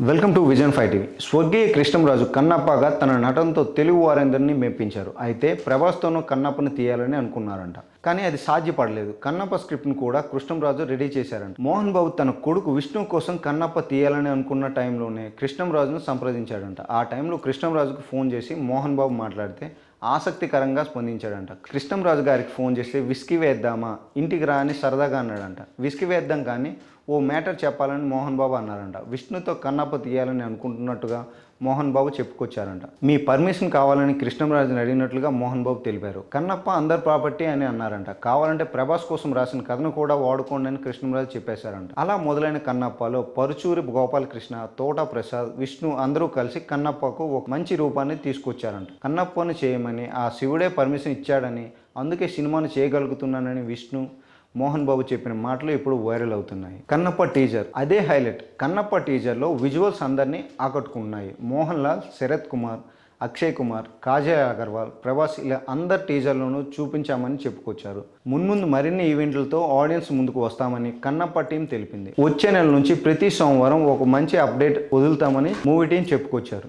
Welcome to vision five TV స్వర్గీయ కృష్ణంరాజు కన్నప్పగా తన నటనతో తెలుగు వారందరినీ మెప్పించారు. అయితే ప్రభాస్తోనూ కన్నప్పని తీయాలని అనుకున్నారంట. కానీ అది సాధ్యపడలేదు. కన్నప్ప స్క్రిప్ట్ను కూడా కృష్ణంరాజు రెడీ చేశారంట. మోహన్ బాబు తన కొడుకు విష్ణు కోసం కన్నప్ప తీయాలని అనుకున్న టైంలోనే కృష్ణంరాజును సంప్రదించాడంట. ఆ టైంలో కృష్ణంరాజుకు ఫోన్ చేసి మోహన్ బాబు మాట్లాడితే ఆసక్తికరంగా స్పందించాడంట. కృష్ణంరాజు గారికి ఫోన్ చేసి విస్కీ వేద్దామా? ఇంటికి రా అని సరదాగా అన్నాడంట. విస్కీ వేద్దాం కానీ ఓ మ్యాటర్ చెప్పాలని మోహన్ బాబు అన్నారంట విష్ణుతో కన్నప్ప తీయాలని అనుకుంటున్నట్టుగా మోహన్ బాబు చెప్పుకొచ్చారంట. మీ పర్మిషన్ కావాలని కృష్ణంరాజుని అడిగినట్లుగా మోహన్ బాబు తెలిపారు. కన్నప్ప అందరి ప్రాపర్టీ అని అన్నారంట. కావాలంటే ప్రభాస్ కోసం రాసిన కథను కూడా వాడుకోండి అని కృష్ణంరాజు చెప్పేశారంట. అలా మొదలైన కన్నప్పలో పరుచూరి గోపాలకృష్ణ తోట ప్రసాద్ విష్ణు అందరూ కలిసి కన్నప్పకు ఒక మంచి రూపాన్ని తీసుకొచ్చారంట. కన్నప్పను చేయమని ఆ శివుడే పర్మిషన్ ఇచ్చాడని అందుకే సినిమాను చేయగలుగుతున్నానని విష్ణు మోహన్ బాబు చెప్పిన మాటలు ఇప్పుడు వైరల్ అవుతున్నాయి. కన్నప్ప టీజర్ అదే హైలైట్. కన్నప్ప టీజర్లో విజువల్స్ అందరినీ ఆకట్టుకున్నాయి. మోహన్ లాల్ శరత్ కుమార్ అక్షయ్ కుమార్ కాజయ్ అగర్వాల్ ప్రభాస్ ఇలా అందరి టీజర్లను చూపించామని చెప్పుకొచ్చారు. మున్ముందు మరిన్ని ఈవెంట్లతో ఆడియన్స్ ముందుకు వస్తామని కన్నప్ప టీం తెలిపింది. వచ్చే నెల నుంచి ప్రతి సోమవారం ఒక మంచి అప్డేట్ వదులుతామని మూవీ టీం చెప్పుకొచ్చారు.